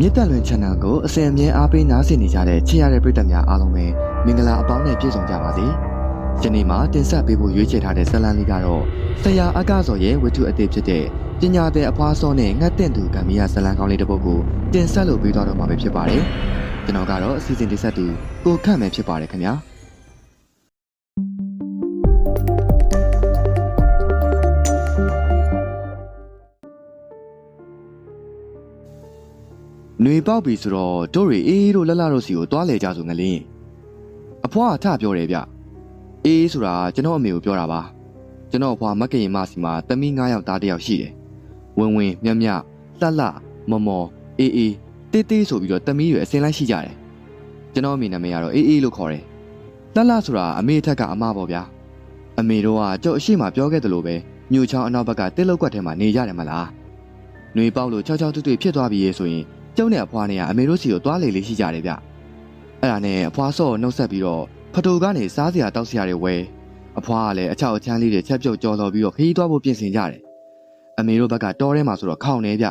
မြစ်တက်လွင် channel ကိုအစဉ်အမြဲအားပေးနားဆင်နေကြတဲ့ချစ်ရတဲ့ပရိသတ်များအားလုံးပဲမင်္ဂလာအပေါင်းနဲ့ပြည့်စုံကြပါစေ။ယနေ့မှာတင်ဆက်ပေးဖို့ရွေးချယ်ထားတဲ့ဇာတ်လမ်းလေးကတော့ဆရာအကစော်ရဲ့ဝတ္ထုအသေးဖြစ်တဲ့ပညာတဲ့အဖွားစောနဲ့ငှက်တင့်သူကံမီယာဇာတ်လမ်းကောင်းလေးတစ်ပုဒ်ကိုတင်ဆက်လို့ပေးသွားတော့မှာပဲဖြစ်ပါတယ်။ကျွန်တော်ကတော့အစီအစဉ်တင်ဆက်သူကိုခန့်မယ်ဖြစ်ပါတယ်ခင်ဗျာ။ နွေပေါက်ပြီဆိုတော့တို့တွေအေးတို့လှလှတို့စီကိုတွားလဲကြဆိုငလင်းအဖွားအထပြောတယ်ဗျအေးဆိုတာကျွန်တော်အမေကိုပြောတာပါကျွန်တော်အဖွားမကရင်မစီမှာတမီး9ယောက်သားတယောက်ရှိတယ်ဝင်ဝင်မြမြလှလှမမော်အေးအေးတေးတေးဆိုပြီးတော့တမီးတွေအစင်လိုက်ရှိကြတယ်ကျွန်တော်အမေနာမည်ကတော့အေးအေးလို့ခေါ်တယ်လှလှဆိုတာအမေထက်ကအမပေါ့ဗျာအမေတို့ကကြောက်အရှိမပြောခဲ့တယ်လို့ပဲညိုချောင်းအနောက်ဘက်ကတင်းလောက်ကွက်ထဲမှာနေရတယ်မလားနှွေပေါက်လို့ချောက်ချောက်တွတ်တွတ်ဖြစ်သွားပြီရေဆိုရင် ကျုံနဲ့အဖွားနဲ့ကအမေတို့စီကိုတွားလေလေးရှိကြတယ်ဗျအဲ့ဒါနဲ့အဖွားဆော့ကိုနှုတ်ဆက်ပြီးတော့ဖတိုကနေစားစရာတောက်စရာတွေဝဲအဖွားကလည်းအချောက်အချမ်းလေးတွေချက်ပြုတ်ကြော်တော်ပြီးတော့ခရီးသွားဖို့ပြင်ဆင်ကြတယ်အမေတို့ဘက်ကတောထဲမှာဆိုတော့ခေါင်နေဗျ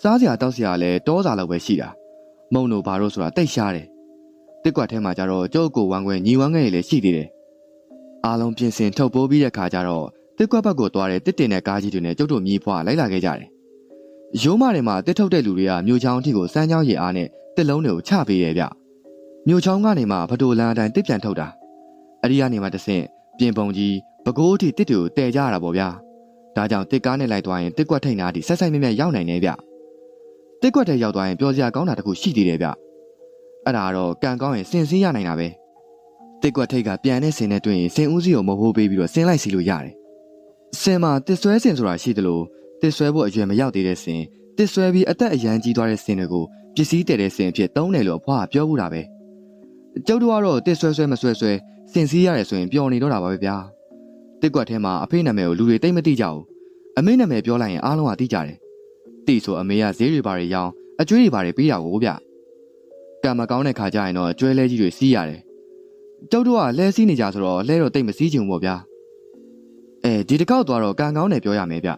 စားစရာတောက်စရာလည်းတောစာလောက်ပဲရှိတာမုံတို့ဘာလို့ဆိုတာတိတ်ရှားတယ်တစ်ကွက်ထဲမှာကျတော့ကျုပ်ကိုဝမ်းခွဲညီဝမ်းငယ်လေးရှိသေးတယ်အားလုံးပြင်ဆင်ထုတ်ပိုးပြီးတဲ့ခါကျတော့တစ်ကွက်ဘက်ကိုသွားတဲ့တစ်တင်တဲ့ကားကြီးတွေနဲ့ကျုပ်တို့မြေးဖွားလိုက်လာခဲ့ကြတယ် ရိုးမတွေမှာတစ်ထုတ်တဲ့လူတွေကမြို့ချောင်းအထိကိုစမ်းချောင်းရည်အားနဲ့တစ်လုံးတွေကိုချပေးတယ်ဗျမြို့ချောင်းကနေမှဖတိုလန်အတိုင်းတစ်ပြန်ထုတ်တာအဲ့ဒီကနေမှတဆင့်ပြင်ပုံကြီးပကိုးအထိတစ်တွေကိုတည်ကြရတာပေါ့ဗျာဒါကြောင့်တစ်ကားနဲ့လိုက်သွားရင်တစ်ကွက်ထိတ်နာအထိဆက်ဆိုင်မြမြရောက်နိုင်နေဗျတစ်ကွက်ထဲရောက်သွားရင်ပျော်စရာကောင်းတာတခုရှိသေးတယ်ဗျအဲ့ဒါကတော့ကံကောင်းရင်စင်စည်းရနိုင်တာပဲတစ်ကွက်ထိတ်ကပြန်တဲ့စင်နဲ့တွေ့ရင်စင်ဦးစီးကိုမဟုတ်ပေးပြီးတော့စင်လိုက်စီလို့ရတယ်စင်မှာတစ်ဆွဲစင်ဆိုတာရှိသလို တစ်ဆွဲဖို့အရွယ်မရောက်သေးတဲ့စင်တစ်ဆွဲပြီးအသက်အရန်ကြီးသွားတဲ့စင်တွေကိုပစ္စည်းတည်တဲ့စင်အဖြစ်သုံးတယ်လို့အဖွားကပြောဘူးတာပဲကျုပ်တို့ကတော့တစ်ဆွဲဆွဲမဆွဲဆွဲစင်စည်းရတယ်ဆိုရင်ပျော်နေတော့တာပါပဲဗျာတစ်ကွက်ထဲမှာအဖေနာမည်ကိုလူတွေတိတ်မသိကြဘူးအမေနာမည်ပြောလိုက်ရင်အားလုံးကသိကြတယ်တိဆိုအမေကဈေးတွေပါတွေရောင်းအကျွေးတွေပါတွေပေးတာကိုဗျကံမကောင်းတဲ့ခါကျရင်တော့ကျွဲလဲကြီးတွေစီးရတယ်ကျုပ်တို့ကလဲစီးနေကြဆိုတော့လဲတော့တိတ်မစီးချင်ဘူးပေါ့ဗျာအဲဒီတစ်ခေါက်သွားတော့ကံကောင်းတယ်ပြောရမယ်ဗျ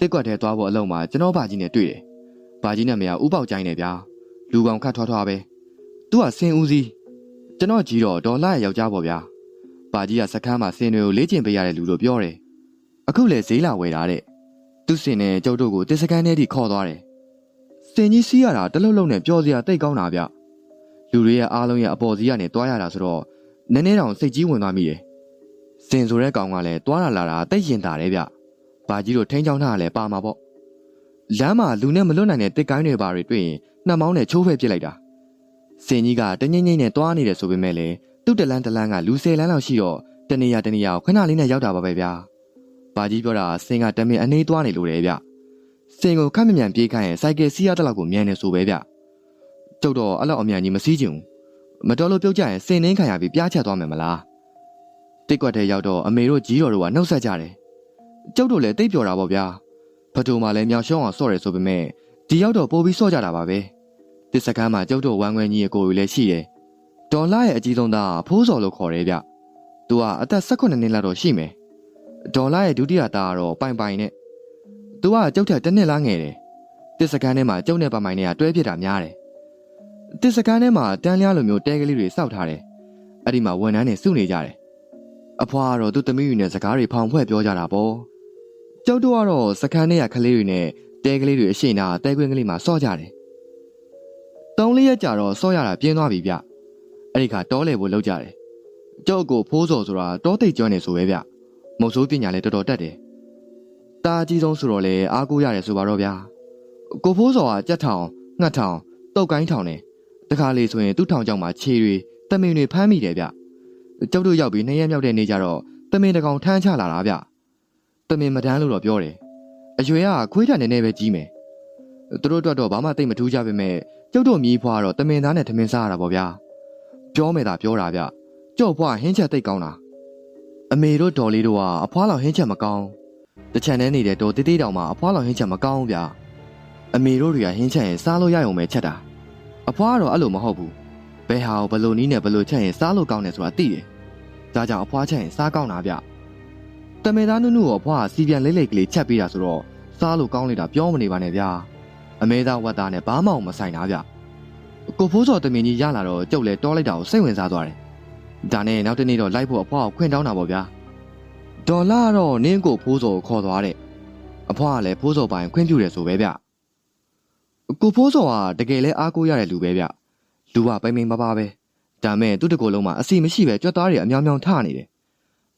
တစ်ကွက်ထဲသွားဖို့အလုံးမှာကျွန်တော်ဘာကြီးနဲ့တွေ့တယ်။ဘာကြီးနဲ့မရဥပေါက်ကြိုင်းနေဗျာ။လူကောင်ခတ်ထွားထွားပဲ။ तू ကစင်ဦးစီးကျွန်တော်ကြီးတော့ဒေါ်လာရဲ့ယောက်ျားပေါ့ဗျာ။ဘာကြီးကစခန်းမှာစင်တွေကိုလေ့ကျင့်ပေးရတဲ့လူလို့ပြောတယ်။အခုလေဈေးလာဝယ်တာတဲ့။သူ့စင်နဲ့ကျုပ်တို့ကိုတစ်စကန်ထဲထိခေါ်သွားတယ်။စင်ကြီးစီးရတာတလုံးလုံးနဲ့ပျော်စရာတိတ်ကောင်းတာဗျ။လူတွေရဲ့အားလုံးရဲ့အပေါ်စီးကနေတွားရတာဆိုတော့နည်းနည်းတောင်စိတ်ကြီးဝင်သွားမိတယ်။စင်ဆိုတဲ့ကောင်ကလည်းတွားလာလာတာတိတ်ရင်တာတယ်ဗျ။ ဘာကြီးတို့ထိန်းချောင်းထားရလဲပါမှာပေါ့လမ်းမှာလူနဲ့မလွတ်နိုင်တဲ့တစ်ကိုင်းတွေပါတွေတွေ့ရင်နှမောင်းနဲ့ချိုးဖဲပြစ်လိုက်တာစင်ကြီးကတငိမ့်ငိမ့်နဲ့တွားနေတယ်ဆိုပေမဲ့လည်းသူ့တလန်းတလန်းကလူဆယ်လန်းလောက်ရှိတော့တနေရတနေရကိုခဏလေးနဲ့ရောက်တာပါပဲဗျာဘာကြီးပြောတာစင်ကတမင်အနေတွားနေလို့တယ်ဗျစင်ကိုခက်မြမြန်ပြေးခိုင်းရင်စိုက်ကယ်စီးရတဲ့လောက်ကိုမြန်နေဆိုပဲဗျကျုပ်တော့အဲ့လောက်အမြန်ကြီးမစီးချင်ဘူးမတော်လို့ပြုတ်ကြရင်စင်နှင်းခံရပြီးပြားချက်သွားမယ်မလားတစ်ကွက်ထဲရောက်တော့အမေတို့ကြီးတော်တို့ကနှုတ်ဆက်ကြတယ် ကျုပ်တို့လည်းတိတ်ပျော်တာပေါ့ဗျာဖတိုမှလည်းမြောင်ရှောင်းအောင်ဆော့တယ်ဆိုပေမဲ့ဒီရောက်တော့ပိုးပြီးဆော့ကြတာပါပဲတစ်စကမ်းမှာကျုပ်တို့ဝမ်းခွဲကြီးရဲ့ကိုယ်ယူလည်းရှိတယ်ဒေါ်လာရဲ့အကြီးဆုံးသားဖိုးစော်လို့ခေါ်တယ်ဗျသူကအသက်18နှစ်လောက်တော့ရှိမယ်ဒေါ်လာရဲ့ဒုတိယသားကတော့ပိုင်ပိုင်နဲ့သူကကျုပ်ထက်တစ်နှစ်လားငယ်တယ်တစ်စကမ်းထဲမှာကျုပ်နဲ့ပိုင်ပိုင်နဲ့ကတွဲဖြစ်တာများတယ်တစ်စကမ်းထဲမှာတန်းလျားလိုမျိုးတဲကလေးတွေစောက်ထားတယ်အဲ့ဒီမှာဝန်ထမ်းတွေစုနေကြတယ်အဖွားကတော့သူ့သမီးယူနဲ့စကားတွေဖောင်ဖွဲ့ပြောကြတာပေါ့ ကျုပ်တို့ကတော့စခန်းထဲကကလေးတွေနဲ့တဲကလေးတွေအရှိန်နာတဲခွင်းကလေးမှာစော့ကြတယ်တုံးလေးရက်ကြာတော့စော့ရတာပြင်းသွားပြီဗျအဲ့ဒီခါတောလေဖို့လောက်ကြတယ်ကျုပ်ကိုဖိုးစော်ဆိုတာတောသိပ်ကျွမ်းနေဆိုပဲဗျမုတ်ဆိုးပညာလည်းတော်တော်တတ်တယ်တာအကြီးဆုံးဆိုတော့လေအားကိုးရတယ်ဆိုပါတော့ဗျာကိုဖိုးစော်ကကြက်ထောင်ငှက်ထောင်တုတ်ကိုင်းထောင်နေတခါလေဆိုရင်သူ့ထောင်ကြောင်မှာခြေတွေတမင်တွေဖမ်းမိတယ်ဗျကျုပ်တို့ရောက်ပြီးနှစ်ရက်မြောက်တဲ့နေ့ကျတော့တမင်တကောင်ထမ်းချလာတာဗျ တမင်မတန်းလို့တော့ပြောတယ်အရွယ်ကခွေးထန်နေနေပဲကြီးမယ်သူတို့အတွက်တော့ဘာမှတိတ်မထူးကြပါမဲ့ကျုပ်တို့မြည်ဖွားတော့တမင်သားနဲ့ထမင်စားရတာပေါ့ဗျာပြောမယ်သာပြောတာဗျကျုပ်ဖွားဟင်းချက်တိတ်ကောင်းတာအမေတို့ဒေါ်လေးတို့ကအဖွားလောက်ဟင်းချက်မကောင်းတချန်ထဲနေတဲ့ဒေါ်တေးသေးတောင်မှအဖွားလောက်ဟင်းချက်မကောင်းဗျာအမေတို့တွေကဟင်းချက်ရင်စားလို့ရရုံပဲချက်တာအဖွားကတော့အဲ့လိုမဟုတ်ဘူးဘယ်ဟာကိုဘယ်လိုနီးနဲ့ဘယ်လိုချက်ရင်စားလို့ကောင်းတယ်ဆိုတာသိတယ်။ဒါကြောင့်အဖွားချက်ရင်စားကောင်းတာဗျ။ တမေသားနုနုကိုအဖွားကစီပြန်လေးလေးကလေးချက်ပေးတာဆိုတော့စားလို့ကောင်းလိုက်တာပြောမနေပါနဲ့ဗျာအမဲသားဝတ်သားနဲ့ဘာမှမဆိုင်တာဗျကိုဖိုးစော်တမင်ကြီးရလာတော့ကျုပ်လည်းတောလိုက်တာကိုစိတ်ဝင်စားသွားတယ်ဒါနဲ့နောက်တနေ့တော့လိုက်ဖို့အဖွားကိုခွင့်တောင်းတာပေါ့ဗျာဒေါ်လာကတော့နင်းကိုဖိုးစော်ကိုခေါ်သွားတဲ့အဖွားကလည်းဖိုးစော်ပိုင်ခွင့်ပြုတယ်ဆိုပဲဗျကိုဖိုးစော်ကတကယ်လဲအားကိုးရတဲ့လူပဲဗျလူကပိမ့်ပိမ့်ပါပါပဲဒါမဲ့သူ့တကိုယ်လုံးမှာအစီမရှိပဲကြွက်သားတွေအများများထနေတယ်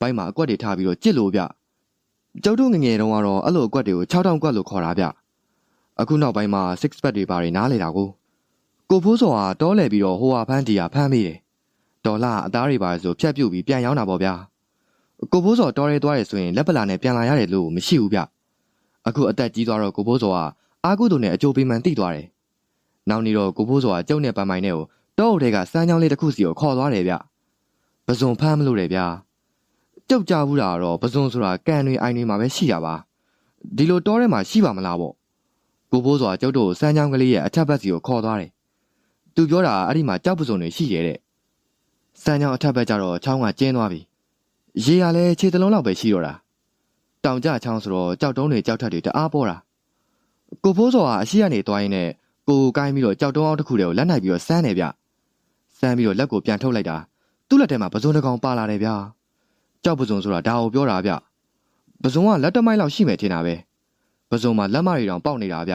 ဘိုက်မှာအကွက်တွေထားပြီးတော့ကြစ်လို့ဗျကျောက်တို့ငငယ်တုန်းကတော့အဲ့လိုအကွက်တွေကို6000ကွက်လို့ခေါ်တာဗျအခုနောက်ပိုင်းမှာ six pack တွေပါတွေနားလေတာကိုကိုဖိုးစော်ကတောလဲပြီးတော့ဟိုဟာဖန်းတီဟာဖမ်းမိတယ်ဒေါ်လာအသားတွေပါဆိုဖြတ်ပြုတ်ပြီးပြန်ရောက်တာပေါ့ဗျာကိုဖိုးစော်တော်ရဲသွားတယ်ဆိုရင်လက်ပလာနဲ့ပြန်လာရတယ်လို့မရှိဘူးဗျအခုအသက်ကြီးသွားတော့ကိုဖိုးစော်ကအာကုတုနဲ့အကျိုးပေးမှန်တိသွားတယ်နောက်နေတော့ကိုဖိုးစော်ကကျုပ်နဲ့ပန်ပိုင်နဲ့ကိုတောအုပ်ထဲကစမ်းချောင်းလေးတစ်ခုစီကိုခေါ်သွားတယ်ဗျပဇွန်ဖမ်းမလို့တယ်ဗျာ ကျုပ်ကြဘူးတာကတော့ပဇွန်ဆိုတာကန်တွေအိုင်တွေမှာပဲရှိတာပါဒီလိုတောထဲမှာရှိပါမလားပေါ့ကိုဖိုးစော်ကကျုပ်တို့စမ်းချောင်းကလေးရဲ့အထက်ဘက်စီကိုခေါ်သွားတယ်သူပြောတာအဲ့ဒီမှာကြောက်ပဇွန်တွေရှိရဲ့တဲ့စမ်းချောင်းအထက်ဘက်ကျတော့ချောင်းကကျင်းသွားပြီရေရလဲခြေတလုံးလောက်ပဲရှိတော့တာတောင်ကျချောင်းဆိုတော့ကြောက်တုံးတွေကြောက်ထက်တွေတအားပေါ်တာကိုဖိုးစော်ကအရှိကနေသွားရင်းနဲ့ကိုကိုကိုင်းပြီးတော့ကြောက်တုံးအောင်တစ်ခုတည်းကိုလက်နိုင်ပြီးတော့စမ်းနေဗျစမ်းပြီးတော့လက်ကိုပြန်ထုတ်လိုက်တာသူ့လက်ထဲမှာပဇွန်တစ်ကောင်ပါလာတယ်ဗျာ ကြောက်ပဇွန်ဆိုတာဒါကိုပြောတာဗျပဇွန်ကလက်တမိုက်လောက်ရှိမယ်ထင်တာပဲပဇွန်မှာလက်မရီတောင်ပေါက်နေတာဗျ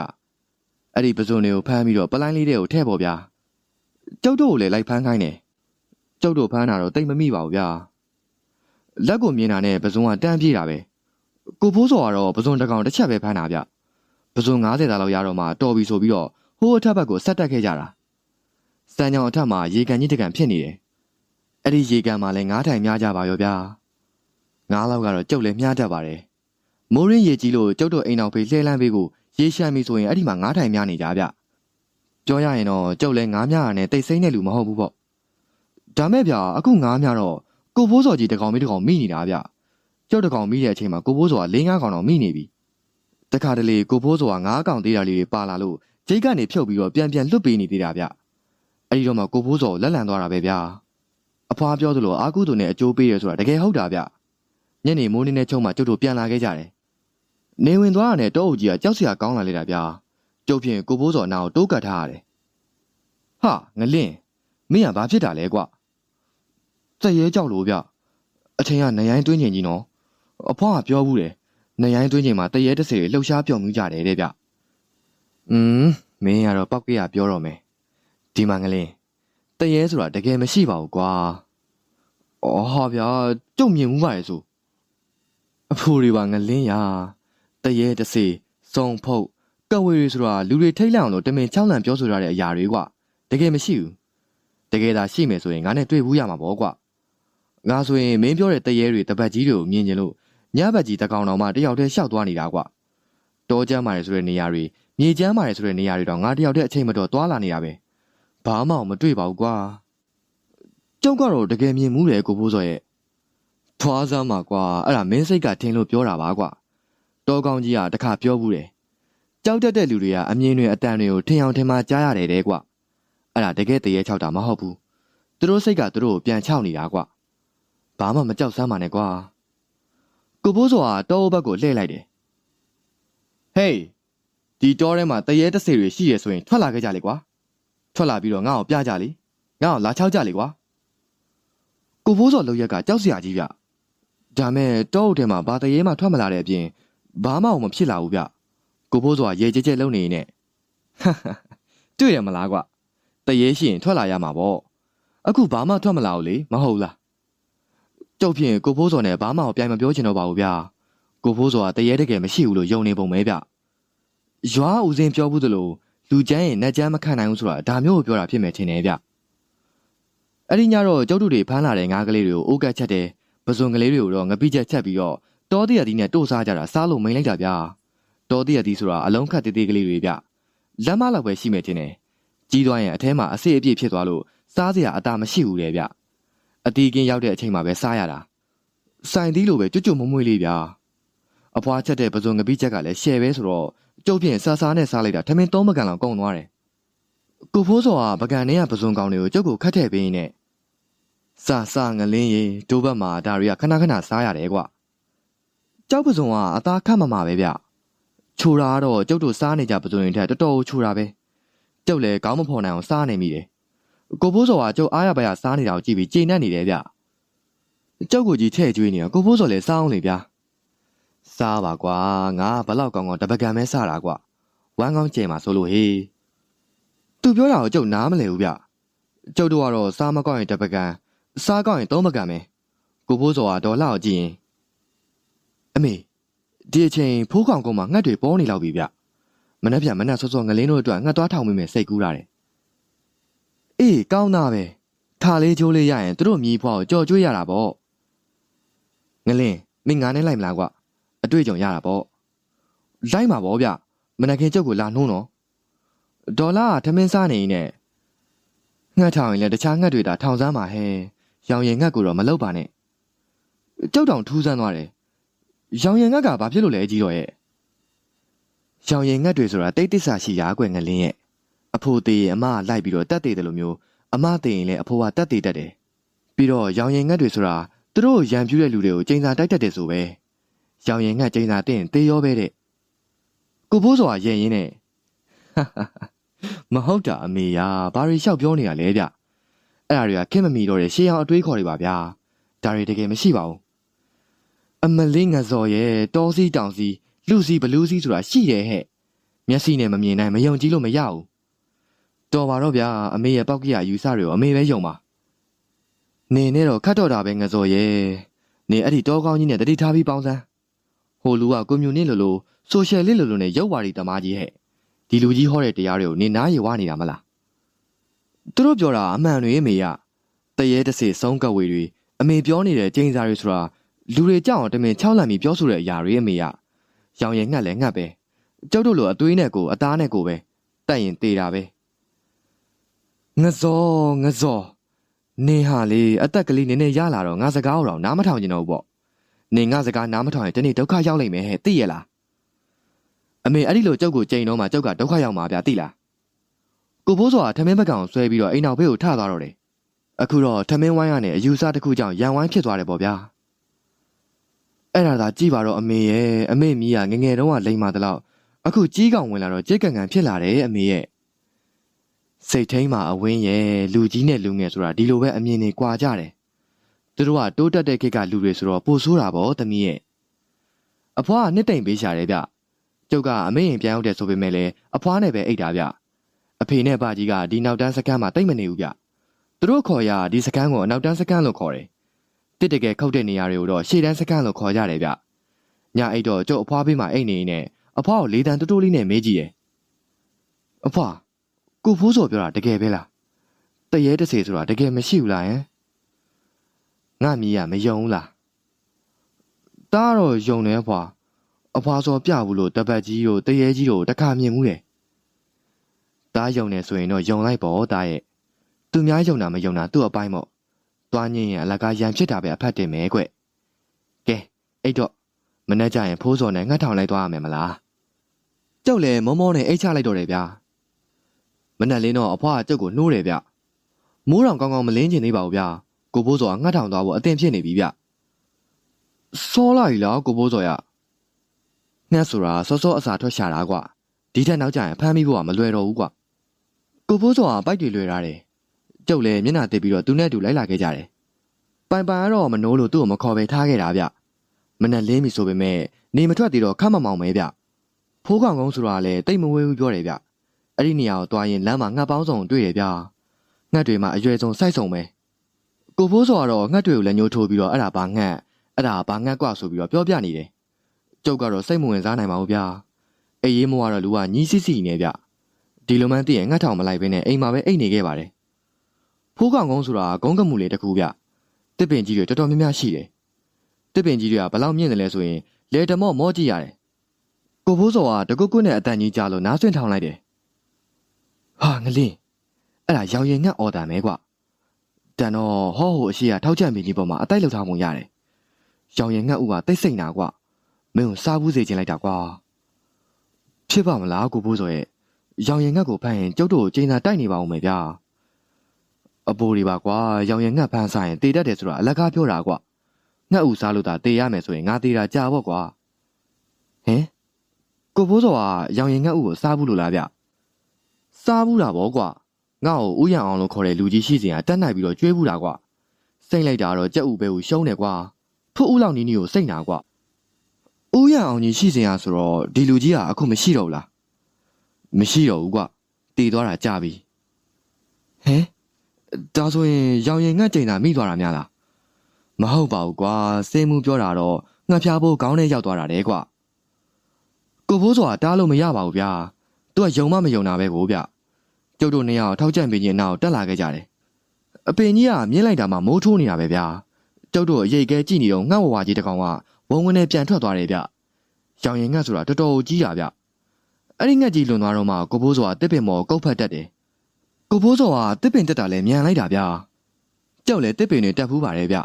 အဲ့ဒီပဇွန်တွေကိုဖမ်းပြီးတော့ပလိုင်းလေးတွေကိုထည့်ပေါ်ဗျာကျုပ်တို့ကိုလည်းလိုက်ဖမ်းခိုင်းတယ်ကျုပ်တို့ဖမ်းတာတော့တိတ်မမိပါဘူးဗျာလက်ကိုမြင်တာနဲ့ပဇွန်ကတန်းပြေးတာပဲကိုဖိုးစော်ကတော့ပဇွန်တစ်ကောင်တစ်ချက်ပဲဖမ်းတာဗျပဇွန်90သားလောက်ရတော့မှတော်ပြီဆိုပြီးတော့ဟိုးအထက်ဘက်ကိုဆက်တက်ခဲ့ကြတာစံကြောင်အထက်မှာရေကန်ကြီးတကန်ဖြစ်နေတယ်အဲ့ဒီရေကန်မှာလည်းငားထိုင်များကြပါရောဗျာ ငားလောက်ကတော့ကျုပ်လည်းမြားတတ်ပါတယ်မိုးရင်းရေကြီးလို့ကျုပ်တို့အိမ်အောင်ဖေးလှဲလန်းပေးကိုရေရှမ်းပြီဆိုရင်အဲ့ဒီမှာငားထိုင်များနေကြဗျပြောရရင်တော့ကျုပ်လည်းငားများရနဲ့တိတ်ဆိမ့်တဲ့လူမဟုတ်ဘူးပေါ့ဒါမဲ့ဗျာအခုငားများတော့ကိုဖိုးစော်ကြီးတကောင်မိတကောင်မိနေတာဗျကျုပ်တကောင်မိတဲ့အချိန်မှာကိုဖိုးစော်က၄၅ကောင်တော့မိနေပြီတခါတလေကိုဖိုးစော်က၅ကောင်သေးတာလေးတွေပါလာလို့ဂျိတ်ကနေဖြုတ်ပြီးတော့ပြန်ပြန်လွတ်ပေးနေသေးတာဗျအဲ့ဒီတော့မှကိုဖိုးစော်လက်လန်သွားတာပဲဗျာအဖွားပြောသလိုအာကုသူနဲ့အကျိုးပေးရဆိုတာတကယ်ဟုတ်တာဗျ ညနေမိုးနေနဲ့ချုံမှကျုပ်တို့ပြန်လာခဲ့ကြတယ်နေဝင်သွားတာနဲ့တောအုပ်ကြီးကကြောက်စရာကောင်းလာလေတာဗျာကျုပ်ဖြင့်ကိုဖိုးစော်နာကိုတိုးကတ်ထားရတယ်ဟာငလင့်မင်းကဘာဖြစ်တာလဲကွစက်ရဲကြောက်လို့ဗျအထင်ကနရိုင်းတွင်းချိန်ကြီးနော်အဖွားကပြောဘူးတယ်နရိုင်းတွင်းချိန်မှာတရဲတစ်စေလှုပ်ရှားပြောင်မှုကြတယ်တဲ့ဗျอืมမင်းကတော့ပောက်ကရပြောတော့မယ်ဒီမှာငလင်းတရဲဆိုတာတကယ်မရှိပါဘူးကွာအော်ဟာဗျာကြုံမြင်မှုပါလေဆို အဖိုးတွေပါငလင်းရတရဲတစ်စေစုံဖုတ်ကဝေတွေဆိုတာလူတွေထိတ်လန့်အောင်လို့တမင်ချောင်းလန့်ပြောဆိုရတဲ့အရာတွေကွာတကယ်မရှိဘူးတကယ်သာရှိမယ်ဆိုရင်ငါနဲ့တွေ့ဘူးရမှာပေါ့ကွာငါဆိုရင်မင်းပြောတဲ့တရေတွေတပတ်ကြီးတွေကိုမြင်ကျင်လို့ညဘက်ကြီးတကောင်တော်မှတယောက်တည်းရှောက်သွားနေတာကွတောကျမ်းမာတယ်ဆိုတဲ့နေရာတွေမြေကျမ်းမာတယ်ဆိုတဲ့နေရာတွေတော့ငါတယောက်တည်းအချိန်မတော်သွားလာနေတာပဲဘာမှမတွေ့ပါဘူးကွာကျုပ်ကတော့တကယ်မြင်မှုတယ်ကိုဖိုးစော်ရဲ့ ထွားစမ်းမှာကွာအဲ့ဒါမင်းစိတ်ကထင်လို့ပြောတာပါကွာတောကောင်းကြီးကတခါပြောဘူးတယ်ကြောက်တတ်တဲ့လူတွေကအမြင်တွေအတန်တွေကိုထင်အောင်ထင်မှကြားရတယ်တဲ့ကွာအဲ့ဒါတကယ်တရေချောက်တာမဟုတ်ဘူးသူတို့စိတ်ကသူတို့ကိုပြန်ချောက်နေတာကွာဘာမှမကြောက်စမ်းပါနဲ့ကွာကိုဘိုးစောကတောအုပ်ဘက်ကိုလှည့်လိုက်တယ်ဟေးဒီတောထဲမှာတရေတဆေတွေရှိရဆိုရင်ထွက်လာခဲ့ကြလေကွာထွက်လာပြီးတော့ငါ့ကိုပြကြလေငါ့ကိုလာချောက်ကြလေကွာကိုဘိုးစောလောက်ရက်ကကြောက်စရာကြီးဗျ ဒါမဲ့တောအုပ်ထဲမှာဘာတရေမှထွက်မလာတဲ့အပြင်ဘာမှမဖြစ်လာဘူးဗျကိုဘိုးစောကရေကြဲကြဲလုံနေနေတွေ့ရမလားကွာတရေရှိရင်ထွက်လာရမှာပေါ့အခုဘာမှထွက်မလာဘူးလေမဟုတ်လားကျုပ်ဖြင့်ကိုဖိုးစော်နဲ့ဘာမှပြိုင်မပြောချင်တော့ပါဘူးဗျာကိုဖိုးစော်ကတရေတကယ်မရှိဘူးလို့ယုံနေပုံပဲဗျရွာဦးစင်းပြောဘူးသလိုလူချမ်းရင်နှက်ချမ်းမခံနိုင်ဘူးဆိုတာဒါမျိုးကိုပြောတာဖြစ်မယ်ထင်တယ်ဗျအဲ့ဒီညတော့ကျုပ်တို့တွေဖမ်းလာတဲ့ငါးကလေးတွေကိုအိုးကတ်ချက်တယ် ပဇွန်ကလေးတွေကိုတော့ငပိချက်ချက်ပြီးတော့တောတရတီနဲ့တို့စားကြတာစားလို့မိန်လိုက်တာဗျာတောတရတီဆိုတာအလုံးခတ်တေးသေးကလေးတွေဗျလက်မလောက်ပဲရှိမယ်ထင်တယ်ကြီးသွားရင်အထဲမှာအစစ်အပြည့်ဖြစ်သွားလို့စားစရာအတာမရှိဘူးလေဗျအတီးကင်းရောက်တဲ့အချိန်မှာပဲစားရတာစိုင်သီးလိုပဲကြွကြွမွမွေးလေးဗျာအဖွားချက်တဲ့ပစုံငပိချက်ကလည်းရှယ်ပဲဆိုတော့ကျုပ်ဖြင့်စားစားနဲ့စားလိုက်တာထမင်းသုံးပကံလောက်ကုန်သွားတယ်ကိုဖိုးစောကပကံထဲကပစုံကောင်တွေကိုကျုပ်ကိုခတ်ထည့်ပေးနေ စားစားငလင်းရီဒိုးဘက်မှာဒါတွေကခဏခဏစားရတယ်ကွကြောက်ပစုံကအသားခတ်မမှာပဲဗျချိုတာကတော့ကျုပ်တို့စားနေကြပစုံရင်ထက်တော်တော်ချိုတာပဲကျုပ်လည်းကောင်းမဖော်နိုင်အောင်စားနေမိတယ်ကိုဖိုးစောကကျုပ်အားရပါရစားနေတာကိုကြည့်ပြီးကျေနပ်နေတယ်ဗျကျုပ်ကိုကြီးထဲ့ကျွေးနေတာကိုဖိုးစောလည်းစားအောင်လေဗျာစားပါကွာငါဘလောက်ကောင်းကောင်းတပကံပဲစားတာကွာဝမ်းကောင်းကျဲမှာဆိုလို့ဟေးသူပြောတာကိုကျုပ်နားမလည်ဘူးဗျကျုပ်တို့ကတော့စားမကောင်းရင်တပကံ စားကောင်းရင်သုံးပကံပဲကိုဖိုးစောကဒေါ်လာကိုကြည့်ရင်အမေဒီအချိန်ဖိုးကောင်ကုန်းမှာငှက်တွေပေါ်နေလောက်ပြီဗျမနှက်ပြန်မနှက်စောစောငလင်းတို့အတွက်ငှက်သွားထောင်မိမယ်စိတ်ကူးရတယ်အေးကောင်းတာပဲထားလေးချိုးလေးရရင်သူတို့မြည်ဖွားကိုကြော်ကျွေးရတာပေါ့ငလင်းမင်းငါနဲ့လိုက်မလားကွအတွေ့အကြုံရတာပေါ့လိုက်မှာပေါ့ဗျမနက်ခင်းကျုပ်ကိုလာနှုံးတော့ဒေါ်လာကထမင်းစားနေနေငှက်ထောင်ရင်လည်းတခြားငှက်တွေသာထောင်စမ်းပါဟဲ ရောင်ရင်ငှက်ကိုတော့မလုပ်ပါနဲ့ကျုပ်တောင်ထူးဆန်းသွားတယ်ရောင်ရင်ငှက်ကဘာဖြစ်လို့လဲကြီးတော့ရဲ့ရောင်ရင်ငှက်တွေဆိုတာတိတ်တစ္ဆာရှိရာကွယ်ငလင်းရဲ့အဖိုးသေးရင်အမကလိုက်ပြီးတော့တက်သေးတယ်လို့မျိုးအမသေးရင်လည်းအဖိုးကတက်သေးတတ်တယ်ပြီးတော့ရောင်ရင်ငှက်တွေဆိုတာသူတို့ရံပြူးတဲ့လူတွေကိုချိန်စာတိုက်တတ်တယ်ဆိုပဲရောင်ရင်ငှက်ချိန်စာတင်သေရောပဲတဲ့ကိုဖိုးစောကရင်ရင်းနဲ့မဟုတ်တာအမေယာဘာတွေလျှောက်ပြောနေတာလဲဗျ အဲ့ဒါတွေကခင်မမီတော့တဲ့ရှေးအောင်အတွေးခေါ်တွေပါဗျာဒါတွေတကယ်မရှိပါဘူးအမလေးငစော်ရဲ့တောစီတောင်စီလူစီဘလူးစီဆိုတာရှိတယ်ဟဲ့မျက်စိနဲ့မမြင်နိုင်မယုံကြည်လို့မရဘူးတော်ပါတော့ဗျာအမေရဲ့ပောက်ကရယူဆတွေကိုအမေပဲယုံပါနေနဲ့တော့ခတ်တော့တာပဲငစော်ရဲ့နေအဲ့ဒီတောကောင်းကြီးနဲ့တတိထားပြီးပေါင်းစမ်းဟိုလူကကွန်မြူနစ်လိုလိုဆိုရှယ်လစ်လိုလိုနဲ့ရုပ်ဝါဒီတမားကြီးဟဲ့ဒီလူကြီးဟောတဲ့တရားတွေကိုနေနားရဝနေတာမလား သူတို့ပြောတာအမှန်တွေအမေရတရေတစေဆုံးကဝေတွေအမေပြောနေတဲ့ကျင်းစာတွေဆိုတာလူတွေကြောက်အောင်တမင်ချောက်လန့်ပြီးပြောဆိုတဲ့အရာတွေအမေရရောင်ရင်ငှက်လဲငှက်ပဲကျုပ်တို့လိုအသွေးနဲ့ကိုအသားနဲ့ကိုပဲတက်ရင်တေတာပဲငဇောငဇောနေဟာလေအသက်ကလေးနည်းနည်းရလာတော့ငါစကားတော့နားမထောင်ကျင်တော့ဘူးပေါ့နေငါစကားနားမထောင်ရင်တနေ့ဒုက္ခရောက်လိမ့်မယ်ဟဲ့သိရလားအမေအဲ့ဒီလိုကြောက်ကိုကြိန်တော့မှကြောက်ကဒုက္ခရောက်မှာဗျာသိလား ကိုဘိုးစောကထမင်းဘက်ကောင်ဆွဲပြီးတော့အိမ်နောက်ဘေးကိုထသွားတော့တယ်အခုတော့ထမင်းဝိုင်းကနေအယူဆတစ်ခုကြောင့်ရန်ဝိုင်းဖြစ်သွားတယ်ပေါ့ဗျာအဲ့ဒါသာကြည့်ပါတော့အမေရဲ့အမေမီးကငငယ်တုန်းကလိမ်မာတလောက်အခုကြီးကောင်ဝင်လာတော့ကြက်ကန်ကန်ဖြစ်လာတယ်အမေရဲ့စိတ်ထိန်မှာအဝင်းရဲ့လူကြီးနဲ့လူငယ်ဆိုတာဒီလိုပဲအမြင်တွေကွာကြတယ်သူတို့ကတိုးတက်တဲ့ခေတ်ကလူတွေဆိုတော့ပိုဆိုးတာပေါ့သမီးရဲ့အဖွားကနှစ်တိမ်ပေးရှာတယ်ဗျကျုပ်ကအမေရင်ပြန်ရောက်တယ်ဆိုပေမဲ့လည်းအဖွားနဲ့ပဲအိတ်တာဗျ အဖေနဲ့ဘာကြီးကဒီနောက်တန်းစကန်းမှာတိတ်မနေဘူးဗျသူတို့ခေါ်ရဒီစကန်းကိုအနောက်တန်းစကန်းလို့ခေါ်တယ်တစ်တကယ်ခောက်တဲ့နေရာတွေကိုတော့ရှေ့တန်းစကန်းလို့ခေါ်ကြတယ်ဗျညအိတ်တော့ကျုပ်အဖွားဘေးမှာအိတ်နေနေအဖွားကိုလေးတန်းတိုးတိုးလေးနဲ့မေးကြည့်တယ်အဖွားကိုဖိုးစော်ပြောတာတကယ်ပဲလားတရေတစေဆိုတာတကယ်မရှိဘူးလားယင်ငါမီးရမယုံဘူးလားတားတော့ယုံတယ်အဖွားအဖွားစောပြဘူးလို့တပတ်ကြီးတို့တရေကြီးတို့တခါမြင်မှုတယ် တားယုံနေဆိုရင်တော့ယုံလိုက်ပေါ့တားရဲ့သူများယုံတာမယုံတာသူ့အပိုင်းမို့သွားညင်ရင်အလကားရံဖြစ်တာပဲအဖတ်တင်မယ်ကွကဲအဲ့တော့မနေ့ကျရင်ဖိုးစော်နဲ့ငှက်ထောင်လိုက်သွားရမယ်မလားကျုပ်လည်းမောမောနဲ့အိတ်ချလိုက်တော့တယ်ဗျာမနေ့လင်းတော့အဖွားကျုပ်ကိုနှိုးတယ်ဗျမိုးတောင်ကောင်းကောင်းမလင်းကျင်သေးပါဘူးဗျာကိုဖိုးစော်ကငှက်ထောင်သွားဖို့အသင်ဖြစ်နေပြီဗျစောလိုက်လားကိုဖိုးစော်ရငှက်ဆိုတာစောစောအစာထွက်ရှာတာကွာဒီထက်နောက်ကျရင်ဖမ်းမိဖို့ကမလွယ်တော့ဘူးကွာ ကိုဖိုးစော်ကပိုက်တွေလွယ်ရတယ်ကျုပ်လည်းမျက်နှာတစ်ပြီးတော့သူနဲ့တူလိုက်လာခဲ့ကြတယ်ပိုင်ပိုင်ကတော့မနိုးလို့သူ့ကိုမခေါ်ပဲထားခဲ့တာဗျမနဲ့လင်းပြီဆိုပေမဲ့နေမထွက်သေးတော့ခတ်မမောင်ပဲဗျဖိုးကောင်ကုန်းဆိုတာလည်းတိတ်မဝဲဘူးပြောတယ်ဗျအဲ့ဒီနေရာကိုသွားရင်လမ်းမှာငှက်ပေါင်းစုံတွေ့တယ်ဗျငှက်တွေမှာအရွယ်ဆုံးစိုက်စုံပဲကိုဖိုးစောကတော့ငှက်တွေကိုလည်းညှိုးထိုးပြီးတော့အဲ့ဒါဘာငှက်အဲ့ဒါဘာငှက်ကွာဆိုပြီးတော့ပြောပြနေတယ်ကျုပ်ကတော့စိတ်မဝင်စားနိုင်ပါဘူးဗျအေးရေးမိုးကတော့လူကညီးစစ်စီနေဗျ ဒီလိုမှန်းသိရင်ငှက်ထောင်မလိုက်ဘဲနဲ့အိမ်မှာပဲအိတ်နေခဲ့ပါတယ်ဖိုးကောင်ကုန်းဆိုတာဂုံးကမှုလေးတစ်ခုဗျတစ်ပင်ကြီးတွေတော်တော်များများရှိတယ်တစ်ပင်ကြီးတွေကဘလောက်မြင့်တယ်လဲဆိုရင်လေတမော့မောကြည့်ရတယ်ကိုဖိုးစောကတကုတ်ကုတ်နဲ့အတန်ကြီးကြားလို့နားဆွင့်ထောင်လိုက်တယ်ဟာငလင်းအဲ့ဒါရောင်ရင်ငတ်အော်တာမဲကွတန်တော့ဟောဟိုအရှိကထောက်ချက်မီကြီးပေါ်မှာအတိုက်လောက်ထားမှုရတယ်ရောင်ရင်ငတ်ဥကတိတ်ဆိတ်နာကွမင်းကိုစားဘူးစေချင်လိုက်တာကွာဖြစ်ပါမလားကိုဖိုးစောရဲ့ ရောင်ရင်ငတ်ကိုဖမ်းရင်ကျုပ်တို့ကိုချိန်သာတိုက်နေပါဦးမယ်ဗျာအပိုးတွေပါကွာရောင်ရငတ်ဖန်းဆိုင်တေတတ်တယ်ဆိုတာအလကားပြောတာကွာငတ်ဥစားလို့သာတေရမယ်ဆိုရင်ငါတေတာကြာပေါ့ကွာဟင်ကိုဖိုးစောကရောင်ရင်ငတ်ဥကိုစားဘူးလို့လားဗျစားဘူးတာဗောကွာငါ့ကိုဥယျံအောင်လို့ခေါ်တဲ့လူကြီးရှိစဉ်ကတက်နိုင်ပြီးတော့ကျွေးဘူးတာကွာစိတ်လိုက်တာတော့ကြက်ဥပဲကိုရှုံးတယ်ကွာဖို့ဦးလောက်နီးနီးကိုစိတ်နာကွာဥယျံအောင်ကြီးရှိစဉ်ကဆိုတော့ဒီလူကြီးကအခုမရှိတော့ဘူးလား မရှိတော့ဘူးကွာတည်သွားတာကြာပြီဟဲဒါဆိုရင်ရောင်ရင်ငတ်ကြိမ်တာမိသွားတာများလားမဟုတ်ပါဘူးကွာစေးမှုပြောတာတော့ငှက်ဖျားဖို့ခေါင်းထဲရောက်သွားတာလေကွာကိုဖိုးဆိုတာတားလို့မရပါဘူးဗျာသူကယုံမမယုံတာပဲကိုဗျကျုပ်တို့နှစ်ယောက်ထောက်ကြံပင်ကြီးနောက်တက်လာခဲ့ကြတယ်အပင်ကြီးကမြင်းလိုက်တာမှမိုးထိုးနေတာပဲဗျာကျုပ်တို့အရိတ်ကဲကြည့်နေတော့ငှက်ဝဝကြီးတစ်ကောင်ကဝုံဝင်နဲ့ပြန်ထွက်သွားတယ်ဗျရောင်ရင်ငှက်ဆိုတာတော်တော်ကြီးတာဗျ အဲ့ဒီငှက်ကြီးလွန်သွားတော့မှကိုဖိုးဆိုတာတစ်ပင်မော်ကုတ်ဖက်တက်တယ်ကိုဖိုးဆိုတာတစ်ပင်တက်တာလဲမြန်လိုက်တာဗျာကြောက်လဲတစ်ပင်တွေတက်ဖူးပါတယ်ဗျ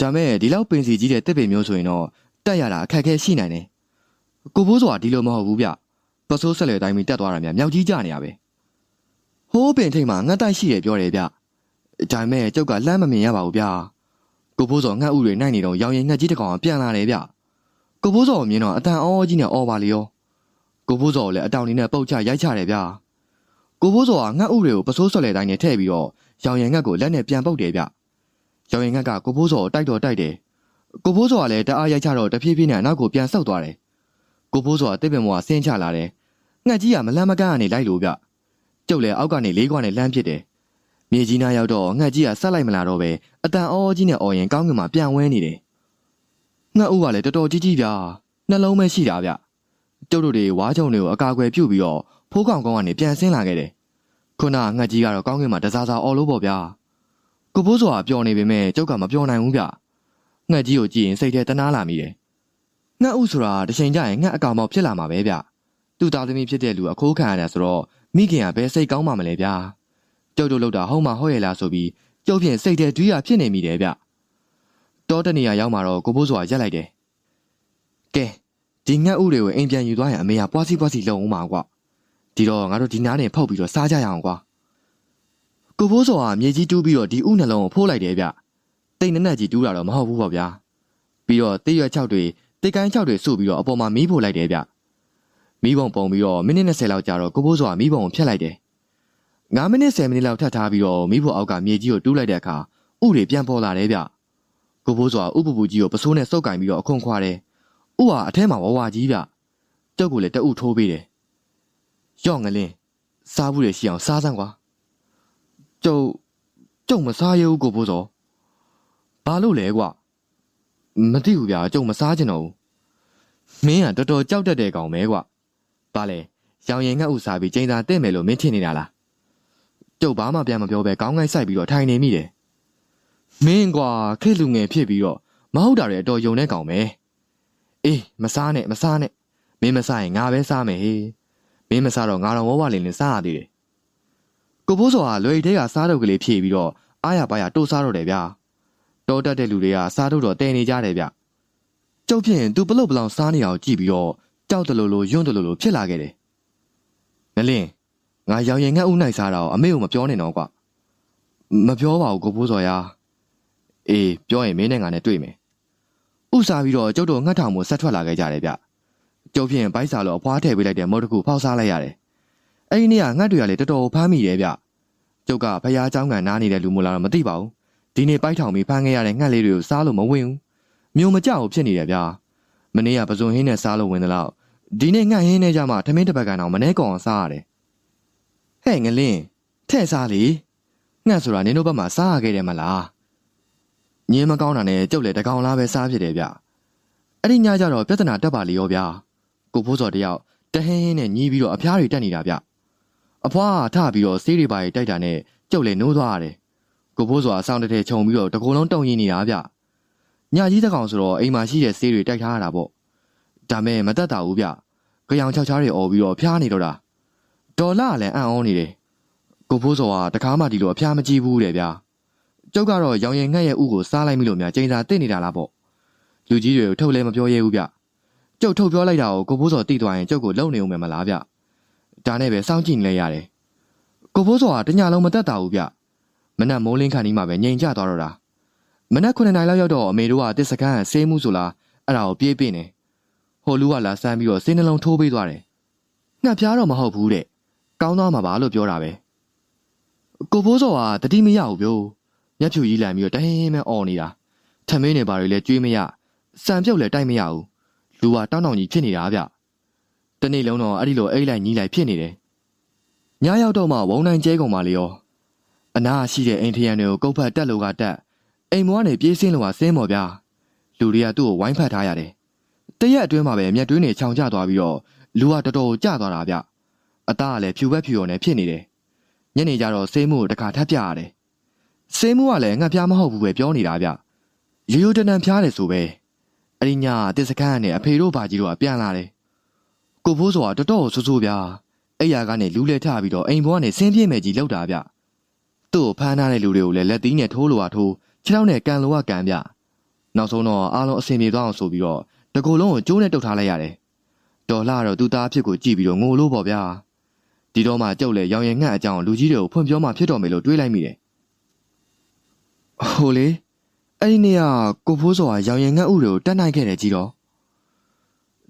ဒါမဲ့ဒီလောက်ပင်စီကြီးတဲ့တစ်ပင်မျိုးဆိုရင်တော့တက်ရတာအခက်အခဲရှိနိုင်တယ်ကိုဖိုးဆိုတာဒီလိုမဟုတ်ဘူးဗျပစိုးဆက်လေတိုင်းမီတက်သွားတာများမြောက်ကြီးကြနေရပဲဟိုးပင်ထိတ်မှာငတ်တိုက်ရှိတယ်ပြောတယ်ဗျဒါပေမဲ့ကျုပ်ကလမ်းမမြင်ရပါဘူးဗျကိုဖိုးစောငတ်ဥတွေနိုင်နေတော့ရောင်ရင်ငတ်ကြီးတစ်ကောင်ပြန်လာတယ်ဗျကိုဖိုးစောကိုမြင်တော့အတန်အောကြီးနဲ့အော်ပါလီရော ကိုဖိုးစောကိုလည်းအတောင်လေးနဲ့ပုတ်ချရိုက်ချတယ်ဗျကိုဖိုးစောကငတ်ဥတွေကိုပစိုးဆက်လေတိုင်းနဲ့ထည့်ပြီးတော့ရောင်ရင်ငတ်ကိုလက်နဲ့ပြန်ပုတ်တယ်ဗျရောင်ရင်ငတ်ကကိုဖိုးစောကိုတိုက်တော့တိုက်တယ်ကိုဖိုးစောကလည်းတအားရိုက်ချတော့တဖြည်းဖြည်းနဲ့အနောက်ကိုပြန်ဆုတ်သွားတယ်ကိုဖိုးဆိုတာတစ်ပင်မောကဆင်းချလာတယ်။ငှက်ကြီးကမလန်းမကန်းကနေလိုက်လို့ဗျ။ကျုပ်လည်းအောက်ကနေလေးခွနဲ့လှမ်းပစ်တယ်။မြေကြီးနားရောက်တော့ငှက်ကြီးကဆက်လိုက်မလာတော့ပဲအတန်အောကြီးနဲ့အော်ရင်ကောင်းကင်မှာပြန်ဝဲနေတယ်။ငှက်ဦးကလည်းတော်တော်ကြီးကြီးဗျာ။နှလုံးပဲရှိတာဗျ။ ကျုပ်တို့တွေဝါးချုံတွေကိုအကာအကွယ်ပြုတ်ပြီးတော့ဖိုးကောင်ကောင်ကနေပြန်ဆင်းလာခဲ့တယ်။ခုနကငှက်ကြီးကတော့ကောင်းကင်မှာတစားစားအော်လို့ပေါ့ဗျာ။ကိုဖိုးဆိုတာပျော်နေပေမဲ့ကျုပ်ကမပျော်နိုင်ဘူးဗျ။ငှက်ကြီးကိုကြည့်ရင်စိတ်ထဲတနာလာမိတယ်။ငှက်ဥဆိုတာတစ်ချိန်ကျရင်ငှက်အကောင်ပေါက်ဖြစ်လာမှာပဲဗျသူ့သားသမီးဖြစ်တဲ့လူအခိုးခံရတယ်ဆိုတော့မိခင်ကဘယ်စိတ်ကောင်းမှမလဲဗျာကျုပ်တို့လောက်တာဟုတ်မှဟုတ်ရဲ့လားဆိုပြီးကျုပ်ဖြင့်စိတ်ထဲတွေးရဖြစ်နေမိတယ်ဗျတောတနေရရောက်မှာတော့ကိုဖိုးစွာရက်လိုက်တယ်ကဲ ဒီငှက်ဥတွေကိုအိမ်ပြန်ယူသွားရင်အမေကပွားစီပွားစီလုံအောင်ပါကွာဒီတော့ငါတို့ဒီနားနေဖောက်ပြီးတော့စားကြရအောင်ကွာကိုဖိုးစွာကမြေကြီးတူးပြီးတော့ဒီဥနှလုံးကိုဖိုးလိုက်တယ်ဗျတိတ်နက်နက်ကြီးတူးတာတော့မဟုတ်ဘူးပေါ့ဗျာပြီးတော့တိတ်ရွက်ချောက်တွေတိတ်ကိုင်းချောက်တွေစုပြီးတော့အပေါ်မှာမီးဖို့လိုက်တယ်ဗျမီးပုံပုံပြီးတော့မိနစ်20လောက်ကြာတော့ကိုဖိုးစောကမီးပုံကိုဖျက်လိုက်တယ်9မိနစ်10မိနစ်လောက်ထပ်ထားပြီးတော့မီးဖို့အောက်ကမြေကြီးကိုတူးလိုက်တဲ့အခါဥတွေပြန်ပေါ်လာတယ်ဗျကိုဖိုးစောကဥပပူကြီးကိုပစိုးနဲ့စုပ်ကင်ပြီးတော့အခွန်ခွာတယ် ဥဟာအထဲမှာဝဝကြီးဗျတုတ်ကိုလည်းတအုပ်ထိုးပေးတယ်ရော့ငလင်းစားဘူးရရှိအောင်စားစမ်းကွာကျုပ်ကျုပ်မစားရဘူးကိုဖိုးစောဘာလို့လဲကွာမသိဘူးဗျာကျုံမစားချင်တော့ဘူးမင်းကတော်တော်ကြောက်တတ်တဲ့ကောင်ပဲကွာဘာလဲရောင်ရင်ငတ်ဥစားပြီးကျင်းသာတဲ့မယ်လို့မင်းထင်နေတာလားကျုပ်ဘာမှပြန်မပြောပဲကောင်းကိုင်းဆိုင်ပြီးတော့ထိုင်နေမိတယ်မင်းကွာခေတ်လူငယ်ဖြစ်ပြီးတော့မဟုတ်တာတွေအတော်ယုံတဲ့ကောင်ပဲ အေးမစားနဲ့မစားနဲ့မင်းမစားရင်ငါပဲစားမယ်ဟေးမင်းမစားတော့ငါတော့ဝဝလင်းလင်းစားရသေးတယ်ကိုဖိုးစောကလွယ်ထဲကစားတော့ကလေးဖြည့်ပြီးတော့အားရပါရတိုးစားတော့တယ်ဗျာတောတက်တဲ့လူတွေကစားထုတ်တော့တဲနေကြတယ်ဗျ။ကြောက်ဖြင့်သူပလုတ်ပလောင်စားနေအောင်ကြည့်ပြီးတော့ကြောက်တလို့လို့ယွန်းတလို့လို့ဖြစ်လာခဲ့တယ်။ငလင်းငါရောင်ရင်ငတ်ဥနိုင်စားတာကိုအမေကိုမပြောနဲ့တော့ကွာ။မပြောပါဘူးကိုဖိုးစော်ရာ။အေးပြောရင်မင်းနဲ့ငါနဲ့တွေ့မယ်။ ဥစားပြီးတော့ကျုပ်တို့ငှက်ထောင်မှုဆက်ထွက်လာခဲ့ကြတယ်ဗျ။ကျုပ်ဖြင့်ဘိုက်စာလို့အဖွားထည့်ပေးလိုက်တဲ့မော်တကူဖောက်စားလိုက်ရတယ်။အဲ့ဒီနေ့ကငှက်တွေကလည်းတော်တော်ဖမ်းမိတယ်ဗျ။ကျုပ်ကဖះเจ้าကန်နားနေတဲ့လူမို့လားတော့မသိပါဘူး။ ဒီနေ့ပိုက်ထောင်ပြီးဖမ်းခဲ့ရတဲ့ငှက်လေးတွေကိုစားလို့မဝင်ဘူးမျိုးမကြောက်ဖြစ်နေတယ်ဗျာမနေ့ကပဇွန်ဟင်းနဲ့စားလို့ဝင်တယ်လို့ဒီနေ့ငှက်ဟင်းနဲ့ကြမှာထမင်းတစ်ပတ်ကန်အောင်မနှဲကောင်အောင်စားရတယ်ဟဲ့ငလင်းထဲ့စားလေငှက်ဆိုတာနင်တို့ဘက်မှာစားရခဲ့တယ်မလား ညင်းမကောင်းတာနဲ့ကျုပ်လည်းတကောင်လားပဲစားဖြစ်တယ်ဗျအဲ့ဒီညကျတော့ပြဿနာတက်ပါလေရောဗျာကိုဖိုးစော်တယောက်တဟင်းဟင်းနဲ့ညီးပြီးတော့အဖျားတွေတက်နေတာဗျအဖွားကထပြီးတော့ဆေးတွေပါတိုက်တာနဲ့ကျုပ်လည်းနိုးသွားရတယ်ကိုဖိုးစွာအဆောင်တစ်ထည်ခြုံပြီးတော့တကူလုံးတုံရင်နေတာဗျညကြီးတကောင်ဆိုတော့အိမ်မှာရှိတဲ့ဆေးတွေတိုက်ထားရတာပေါ့ဒါမဲ့မတက်တာဘူးဗျကြောင်ချောက်ချားတွေអော်ပြီးတော့ဖျားနေတော့တာဒေါ်လာကလည်းအံ့ဩနေတယ်ကိုဖိုးစွာကတကားမှဒီလိုအဖျားမကြည့်ဘူးတဲ့ဗျာ ကျုပ်ကတော့ရောင်ရင်ငှက်ရဲ့ဥကိုစားလိုက်မိလို့များကျင်းစာတစ်နေတာလားပေါ့လူကြီးတွေကိုထုတ်လဲမပြောရဲဘူးဗျကျုပ်ထုတ်ပြောလိုက်တာကိုကိုဖိုးစောတိသွားရင်ကျုပ်ကိုလုံနေအောင်မယ်မလားဗျဒါနဲ့ပဲစောင့်ကြည့်နေလိုက်ရတယ်ကိုဖိုးစောကတညာလုံးမတက်တာဘူးဗျမနက်မိုးလင်းခန့်ဒီမှာပဲငြိမ်ကျသွားတော့တာမနက်9နာရီလောက်ရောက်တော့အမေတို့ကတစ်စကန်ဆေးမှုဆိုလားအဲ့ဒါကိုပြေးပြင်းနေဟဟိုလူကလာဆန်းပြီးတော့စိတ်နှလုံးထိုးပေးသွားတယ်ငှက်ပြားတော့မဟုတ်ဘူးတဲ့ကောင်းသွားမှာပါလို့ပြောတာပဲကိုဖိုးစောကတတိမရဘူးပြော မျက်ဖြူကြီးလန်ပြီးတော့တဟင်းဟင်းပဲអော်နေတာထမင်းတွေဘာတွေလဲကြွေးမရစံပြုတ်လည်းတိုက်မရဘူးလူကတောင်းတောင်းကြီးဖြစ်နေတာဗျတနေ့လုံးတော့အဲ့ဒီလိုအိတ်လိုက်ညီးလိုက်ဖြစ်နေတယ်ညရောက်တော့မှဝုံနိုင်ကျဲကုန်ပါလေရောအနာရှိတဲ့အိမ်ထရံတွေကိုကုတ်ဖက်တက်လို့ကတက်အိမ်မောကနေပြေးစင်းလို့ကဆင်းမော်ဗျာလူတွေကသူ့ကိုဝိုင်းဖက်ထားရတယ်တရက်အတွင်းမှာပဲမျက်တွင်းတွေခြောင်ကျသွားပြီးတော့လူကတော်တော်ကျသွားတာဗျအသားကလည်းဖြူဘက်ဖြူရောနဲ့ဖြစ်နေတယ်ညနေကျတော့ဆေးမှုကိုတစ်ခါထပ်ပြရတယ် ဆေးမှုကလည်းငှက်ပြားမဟုတ်ဘူးပဲပြောနေတာဗျရိုးရိုးတနံဖျားတယ်ဆိုပဲအဲ့ဒီညတစ်စခန်းနဲ့အဖေတို့ဘာကြီးတို့ကပြန်လာတယ်ကိုဖိုးစောကတော်တော်ဆူဆူဗျာအဲ့ရကနေလူလဲထပြီးတော့အိမ်ဘောကနေဆင်းပြေးမယ်ကြီးလောက်တာဗျသူ့ကိုဖမ်းထားတဲ့လူတွေကိုလည်းလက်သီးနဲ့ထိုးလို့ကထိုးခြေထောက်နဲ့ကန်လို့ကကန်ဗျနောက်ဆုံးတော့အားလုံးအဆင်ပြေသွားအောင်ဆိုပြီးတော့တကူလုံးကိုကျိုးနဲ့တုတ်ထားလိုက်ရတယ်တော်လာတော့သူ့သားအဖြစ်ကိုကြည့်ပြီးတော့ငိုလို့ပေါ့ဗျာဒီတော့မှကျုပ်လည်းရောင်ရည်ငှက်အကြောင်းလူကြီးတွေကိုဖွင့်ပြောမှဖြစ်တော်မယ်လို့တွေးလိုက်မိတယ် ဟိုလေအဲ့ဒီနေ့ကကိုဖိုးစောကရောင်ရည်ငှက်ဥတွေကိုတတ်နိုင်ခဲ့တယ်ကြီးတော့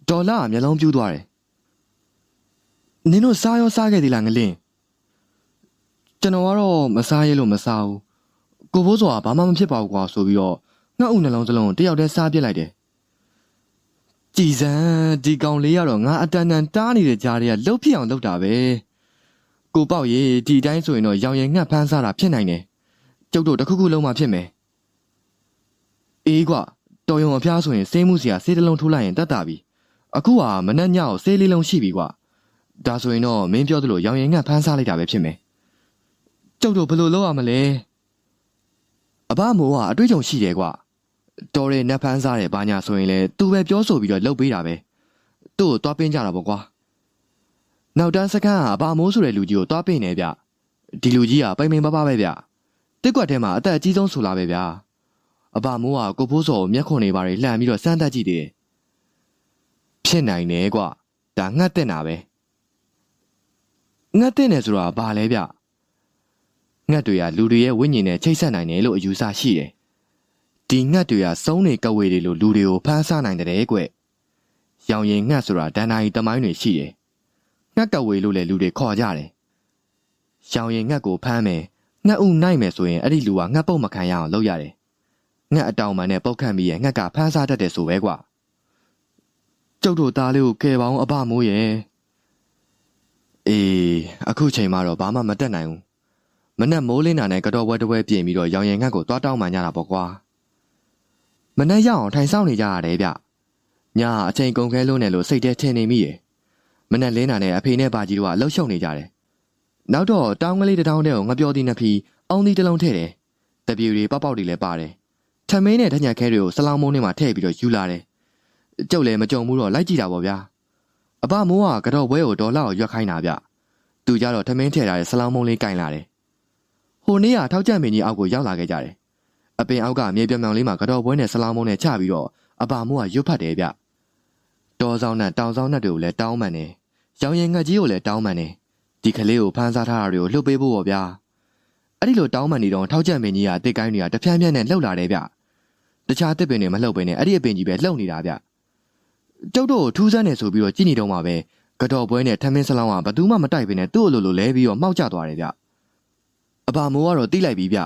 ဒေါ်လာကမျက်လုံးပြူးသွားတယ်နင်တို့စားရောစားခဲ့သေးလားငလင်းကျွန်တော်ကတော့မစားရဲလို့မစားဘူးကိုဖိုးစောကဘာမှမဖြစ်ပါဘူးကွာဆိုပြီးတော့ငှက်ဥနှလုံးစလုံးကိုတယောက်တည်းစားပြစ်လိုက်တယ်ကြည်စံဒီကောင်လေးကတော့ငါအတန်တန်တားနေတဲ့ကြားတွေကလှုပ်ဖြစ်အောင်လုပ်တာပဲကိုပေါ့ရေဒီအတိုင်းဆိုရင်တော့ရောင်ရည်ငှက်ဖမ်းစားတာဖြစ်နိုင်တယ် ကျုပ်တို့တစ်ခုခုလုံးမှဖြစ်မယ်အေးကွာတော်ရုံအဖျားဆိုရင်ဆေးမှုစီကဆေးတစ်လုံးထိုးလိုက်ရင်တတ်တာပြီအခုကမနှက်ညောက်ဆေးလေးလုံးရှိပြီကွာဒါဆိုရင်တော့မင်းပြောသလိုရောင်ရည်ငှက်ဖမ်းစားလိုက်တာပဲဖြစ်မယ်ကျုပ်တို့ဘယ်လိုလုပ်ရမလဲအဘမိုးကအတွေ့အကြုံရှိတယ်ကွာတော်ရဲနတ်ဖန်းစားတယ်ဘာညာဆိုရင်လေသူပဲပြောဆိုပြီးတော့လှုပ်ပေးတာပဲသူ့ကိုသွားပင်းကြတာပေါ့ကွာနောက်တန်းစကန်းကအဘာမိုးဆိုတဲ့လူကြီးကိုသွားပင်းနေဗျဒီလူကြီးကပိုင်ပင်ပပပဲဗျ တစ်ကွက်ထဲမှာအသက်အကြီးဆုံးဆိုလာပဲဗျအဘာမိုးကကိုဖိုးစောကိုမျက်ခွန်နေပါလေလှန်ပြီးတော့စမ်းသပ်ကြည့်တယ်ဖြစ်နိုင်တယ်ကွာဒါငတ်တဲ့နာပဲငတ်တဲ့နေဆိုတာဘာလဲဗျငတ်တွေကလူတွေရဲ့ဝိညာဉ်နဲ့ချိတ်ဆက်နိုင်တယ်လို့အယူဆရှိတယ်ဒီငှက်တွေကစုံးနေကဝေတွေလိုလူတွေကိုဖမ်းဆနိုင်တဲ့ကွ။ရောင်ရင်ငှက်ဆိုတာဒဏ္ဍာရီတမိုင်းတွေရှိတယ်။ငှက်ကဝေလို့လည်းလူတွေခေါ်ကြတယ်။ရောင်ရင်ငှက်ကိုဖမ်းမယ်။ ငှက်ဥနိုင်မယ်ဆိုရင်အဲ့ဒီလူကငှက်ပုတ်မခံရအောင်လုပ်ရတယ်။ငှက်အတောင်မှန်နဲ့ပုတ်ခတ်ပြီးရဲ့ငှက်ကဖမ်းစားတတ်တယ်ဆိုပဲကွာ။ကျုပ်တို့သားလေးကိုကယ်ပေါင်းအဘမိုးရဲ့။အေးအခုချိန်မှတော့ဘာမှမတက်နိုင်ဘူး။မနဲ့မိုးလင်းတာနဲ့ကတော့ဝဲတဝဲပြင်ပြီးတော့ရောင်ရင်ငှက်ကိုသွားတောင်းမှန်ကြတာပေါ့ကွာ။မနှက်ရအောင်ထိုင်ဆောင်နေကြရတယ်ဗျ။ညအချိန်ကုန်ခဲလို့နဲ့လို့စိတ်ထဲထင်နေမိရယ်။မနှက်လင်းတာနဲ့အဖေနဲ့ဘာကြီးတို့ကလှုပ်ရှုပ်နေကြတယ်။ နောက်တော့တောင်းကလေးတစ်တောင်းတဲ့ကိုငပြောသည်နှစ်ဖီအောင်သည်တစ်လုံးထည့်တယ်။တပြူတွေပေါက်ပေါက်တွေလည်းပါတယ်။ထမင်းနဲ့တညက်ခဲတွေကိုဆလောင်းမိုးနဲ့မှထည့်ပြီးတော့ယူလာတယ်။ကျုပ်လည်းမကြုံဘူးတော့လိုက်ကြည့်တာပေါ့ဗျာ။အဘမိုးကကတော့ဘွဲကိုဒေါ်လာကိုရွက်ခိုင်းတာဗျ။သူကြတော့ထမင်းထည့်ထားတဲ့ဆလောင်းမုံလေးကင်လာတယ်။ဟိုနေ့ကထောက်ကြံမင်းကြီးအောက်ကိုရောက်လာခဲ့ကြတယ်အပင်အောက်ကမြေပြောင်ပြောင်လေးမှာကတော့ပွဲနဲ့ဆလောင်းမုံနဲ့ချပြီးတော့အပါမိုးကရွတ်ဖတ်တယ်ဗျတော်ဆောင်နဲ့တောင်ဆောင်နဲ့တွေကိုလည်းတောင်းမှန်တယ်ရောင်ရင်ငှက်ကြီးကိုလည်းတောင်းမှန်တယ် ဒီကလေးကိုဖမ်းစားထားတာတွေကိုလှုပ်ပေးဖို့ပေါ့ဗျာအဲ့ဒီလိုတောင်းမှန်နေတော့ထောက်ချက်မင်းကြီးကတစ်ကိုင်းတွေကတပြန်းပြန်းနဲ့လှုပ်လာတယ်ဗျတခြားတစ်ပင်တွေမလှုပ်ဘဲနဲ့အဲ့ဒီအပင်ကြီးပဲလှုပ်နေတာဗျကျုပ်တို့ထူးဆန်းနေဆိုပြီးတော့ကြည်နေတော့မှပဲကတော့ပွဲနဲ့ထမင်းဆလောင်းကဘသူမှမတိုက်ဘဲနဲ့သူ့အလိုလိုလဲပြီးတော့မှောက်ကျသွားတယ်ဗျအဘာမိုးကတော့တိလိုက်ပြီဗျ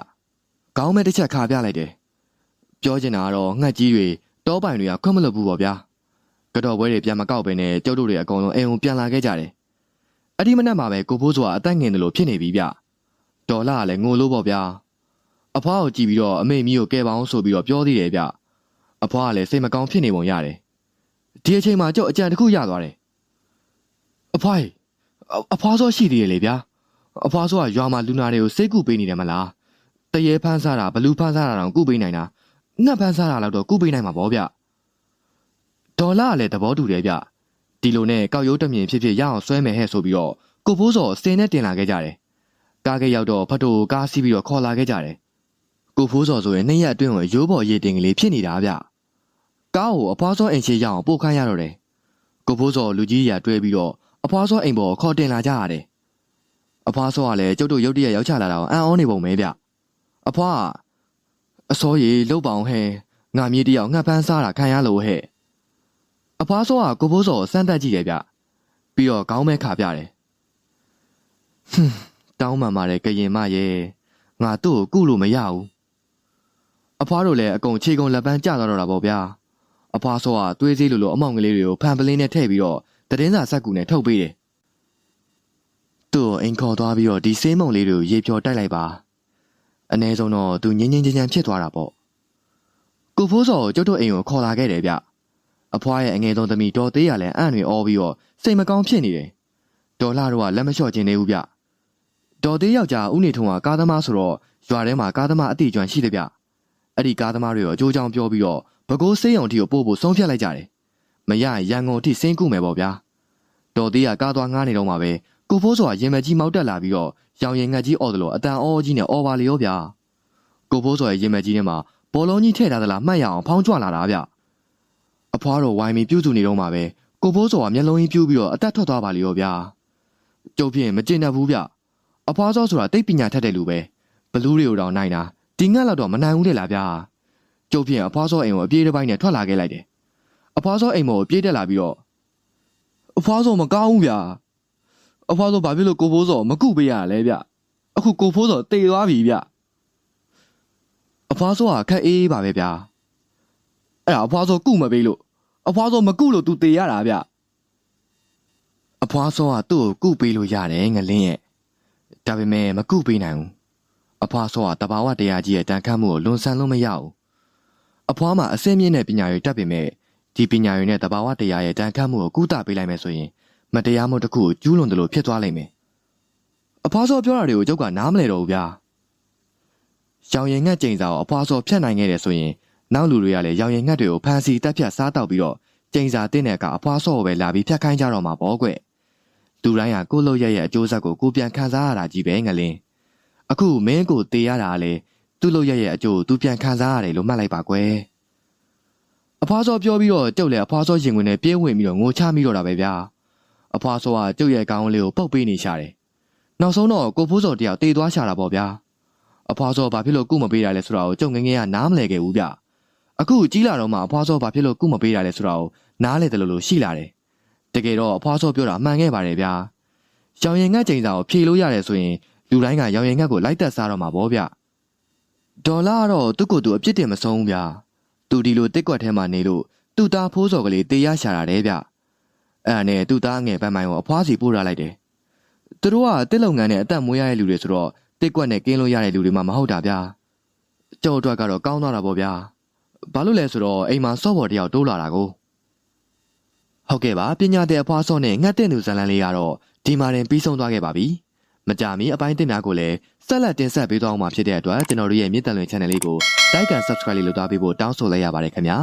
ခေါင်းမဲ့တစ်ချက်ခါပြလိုက်တယ်ပြောချင်တာကတော့ငှက်ကြီးတွေတောပိုင်တွေကခွင့်မလွတ်ဘူးပေါ့ဗျာကတော့ပွဲတွေပြန်မကောက်ပဲနဲ့ကျုပ်တို့တွေအကုန်လုံးအိမ်ုံပြန်လာခဲ့ကြတယ် အဲ့ဒီမနက်မှာပဲကိုဖိုးစွာအသက်ငင်တယ်လို့ဖြစ်နေပြီဗျဒေါ်လာကလည်းငိုလို့ပေါ့ဗျာအဖွားကိုကြည့်ပြီးတော့အမေမီးကိုကဲပါအောင်ဆိုပြီးတော့ပြောသေးတယ်ဗျအဖွားကလည်းစိတ်မကောင်းဖြစ်နေပုံရတယ်ဒီအချိန်မှာကျုပ်အကြံတစ်ခုရသွားတယ်အဖွားအဖွားစောရှိသေးတယ်လေဗျာအဖွားစောကရွာမှာလူနာတွေကိုစိတ်ကူပေးနေတယ်မလားတရေဖန်းစားတာဘလူးဖန်းစားတာတော့ကုပေးနိုင်တာငှက်ဖန်းစားတာတော့ကုပေးနိုင်မှာဗောဗျဒေါ်လာကလည်းသဘောတူတယ်ဗျ ဒီလိုနဲ့ကောက်ရိုးတမြင်ဖြစ်ဖြစ်ရအောင်ဆွဲမယ်ဟဲ့ဆိုပြီးတော့ကိုဖိုးစောစင်နဲ့တင်လာခဲ့ကြတယ်ကားကရောက်တော့ဖတ်တိုကားစီးပြီးတော့ခေါ်လာခဲ့ကြတယ်ကိုဖိုးစောဆိုရင်နှစ်ရက်အတွင်းကိုရိုးပေါ်ရေတင်ကလေးဖြစ်နေတာဗျကားကိုအဖွားစောအိမ်ရှိရအောင်ပို့ခိုင်းရတော့တယ်ကိုဖိုးစောလူကြီးရာတွဲပြီးတော့အဖွားစောအိမ်ပေါ်ခေါ်တင်လာကြရတယ်အဖွားစောကလည်းကျုပ်တို့ရုတ်တရက်ရောက်ချလာတာအောင်အံ့ဩနေပုံပဲဗျအဖွားအစောရီလှုပ်ပေါအောင်ဟဲ့ငါမြေးတယောက်ငှက်ပန်းစားတာခံရလို့ဟဲ့ အဖွားစောကကိုဖိုးစောကိုစမ်းတက်ကြည့်တယ်ဗျပြီးတော့ခေါင်းမဲခါပြတယ်ဟွန်းတောင်းမှန်ပါတယ်ကရင်မရဲ့ငါသူ့ကိုကုလို့မရဘူးအဖွားတို့လည်းအကုန်ခြေကုန်လက်ပန်းကျသွားတော့တာပေါ့ဗျာအဖွားစောကသွေးစည်းလိုလိုအမောင်ကလေးတွေကိုဖန်ပလင်းနဲ့ထည့်ပြီးတော့တည်င်းစာဆက်ကူနဲ့ထုတ်ပေးတယ်သူ့ကိုအိမ်ခေါ်သွားပြီးတော့ဒီဆေးမုံလေးတွေကိုရေဖြော်တိုက်လိုက်ပါအ ਨੇ ဆုံးတော့သူငင်းငင်းချမ်းချမ်းဖြစ်သွားတာပေါ့ကိုဖိုးစောကိုကျုပ်တို့အိမ်ကိုခေါ်လာခဲ့တယ်ဗျ အဖွားရဲ့အငယ်ဆုံးသမီးဒေါ်သေးရလည်းအံ့တွေအော်ပြီးတော့စိတ်မကောင်းဖြစ်နေတယ်ဒေါ်လာတော့ကလက်မလျှော့ခြင်းသေးဘူးဗျဒေါ်သေးယောက်ျားဦးနေထုံးကကားသမားဆိုတော့ရွာထဲမှာကားသမားအတိအကျွမ်းရှိတယ်ဗျအဲ့ဒီကားသမားတွေရောအကျိုးကြောင့်ပြောပြီးတော့ဘကိုးစိမ့်အောင်တီကိုပို့ဖို့ဆုံးဖြတ်လိုက်ကြတယ်မရရင်ရန်ကုန်ထိဆင်းကူမယ်ပေါ့ဗျာဒေါ်သေးကကားသွားငားနေတော့မှပဲကိုဖိုးစောကရင်မကြီးမောက်တက်လာပြီးတော့ရောင်ရင်ငတ်ကြီးអော်တယ်လို့အတန်အောကြီးနဲ့អော်ပါလေရောဗျာကိုဖိုးစောရဲ့ရင်မကြီးထဲမှာဘောလုံးကြီးထည့်ထားသလားမှတ်ရအောင်ဖောင်းကြွလာတာဗျ အဖွားတော်ဝိုင်းပြီးပြုစုနေတော့မှပဲကိုဖိုးစောကမျက်လုံးကြီးပြူးပြီးတော့အသက်ထွက်သွားပါလေရောဗျာကျုပ်ဖြင့်မကျင်တတ်ဘူးဗျအဖွားစောဆိုတာတိတ်ပညာထက်တဲ့လူပဲဘလူးတွေကိုတော့နိုင်တာဒီငတ်လောက်တော့မနိုင်ဘူးလေလားဗျာကျုပ်ဖြင့်အဖွားစောအိမ်ကိုအပြေးတစ်ပိုင်းနဲ့ထွက်လာခဲ့လိုက်တယ်အဖွားစောအိမ်မောကိုပြေးတက်လာပြီးတော့အဖွားစောမကောင်းဘူးဗျာအဖွားစောဘာဖြစ်လို့ကိုဖိုးစောမကုပေးရလဲဗျအခုကိုဖိုးစောတေသွားပြီဗျအဖွားစောကခက်အေးပါပဲဗျာ အဲ့ဒါအဖွားစောကုမပေးလို့အဖွားစောမကုလို့ तू တေရတာဗျအဖွားစောကသူ့ကိုကုပေးလို့ရတယ်ငလင်းရဲ့ဒါပေမဲ့မကုပေးနိုင်ဘူးအဖွားစောကတဘာဝတရားကြီးရဲ့တန်ခတ်မှုကိုလွန်ဆန်လို့မရဘူးအဖွားမှာအစင်းမြင့်တဲ့ပညာတွေတတ်ပေမဲ့ဒီပညာတွေနဲ့တဘာဝတရားရဲ့တန်ခတ်မှုကိုကုသပေးလိုက်မယ်ဆိုရင်မတရားမှုတစ်ခုကိုကျူးလွန်တယ်လို့ဖြစ်သွားလိမ့်မယ်အဖွားစောပြောတာတွေကိုကျုပ်ကနားမလဲတော့ဘူးဗျာရောင်ရင်ငှက်ကြိမ်စာကိုအဖွားစောဖြတ်နိုင်ခဲ့တယ်ဆိုရင် နောက်လူတွေကလည်းရောင်ရင်ငှက်တွေကိုဖမ်းဆီးတပ်ဖြတ်စားတောက်ပြီးတော့ကြိမ်စာတင်းတဲ့ကအဖွားစောကိုပဲလာပြီးဖြတ်ခိုင်းကြတော့မှာပေါ့ကွလူတိုင်းဟာကိုယ့်လုပ်ရရဲ့အကျိုးဆက်ကိုကိုပြန်ခံစားရတာကြီးပဲငလင်းအခုမင်းကိုတေးရတာလေသူ့လုပ်ရရဲ့အကျိုးသူပြန်ခံစားရတယ်လို့မှတ်လိုက်ပါကွယ်အဖွားစောပြောပြီးတော့ကျုပ်လည်းအဖွားစောရင်ဝင်နဲ့ပြေးဝင်ပြီးတော့ငိုချမိတော့တာပဲဗျာအဖွားစောကကျုပ်ရဲ့ကောင်းလေးကိုပုတ်ပေးနေရှာတယ်နောက်ဆုံးတော့ကိုဖိုးစောတယောက်တေးသွားရှာတာပေါ့ဗျာအဖွားစောဘာဖြစ်လို့ကုမပေးတာလဲဆိုတာကိုကျုပ်ငငယ်ကနားမလဲခဲ့ဘူးဗျ အခုကြီးလာတော့မှအဖွားစောဘာဖြစ်လို့ကုမပေးတာလဲဆိုတာကိုနားလဲတယ်လို့လို့ရှိလာတယ်တကယ်တော့အဖွားစောပြောတာမှန်ခဲ့ပါတယ်ဗျာရောင်ရင်ငတ်ချိန်စာကိုဖြေလို့ရတယ်ဆိုရင်လူတိုင်းကရောင်ရင်ငတ်ကိုလိုက်တက်စားတော့မှာပေါ့ဗျဒေါ်လာကတော့သူ့ကိုယ်သူအပြစ်တင်မဆုံးဘူးဗျာသူဒီလိုတစ်ကွက်ထဲမှာနေလို့သူ့သားဖိုးစော်ကလေးတေးရရှာတာတယ်ဗျအဲ့ဒါနဲ့သူ့သားငယ်ပန်းမိုင်ကိုအဖွားစီပို့ရလိုက်တယ်သူတို့ကတစ်လုံငန်းနဲ့အသက်မွေးရတဲ့လူတွေဆိုတော့တစ်ကွက်နဲ့ကင်းလို့ရတဲ့လူတွေမှမဟုတ်တာဗျာကျုပ်အတွက်ကတော့ကောင်းသွားတာပေါ့ဗျာ ဘာလို့လဲဆိုတော့အိမ်မှာစော့ဘော်တယောက်တိုးလာတာကိုဟုတ်ကဲ့ပါပညာတဲ့အဖွားစောနဲ့ငှက်တဲ့သူဇလန်လေးကတော့ဒီမှာတင်ပြီးဆုံးသွားခဲ့ပါပြီမကြမီအပိုင်းတင်များကိုလည်းဆက်လက်တင်ဆက်ပေးသွားအောင်မှာဖြစ်တဲ့အတွက်ကျွန်တော်တို့ရဲ့မြင့်တန်လွင် channel လေးကို like and subscribe လေးလုပ်သွားပေးဖို့တောင်းဆိုလိုက်ရပါတယ်ခင်ဗျာ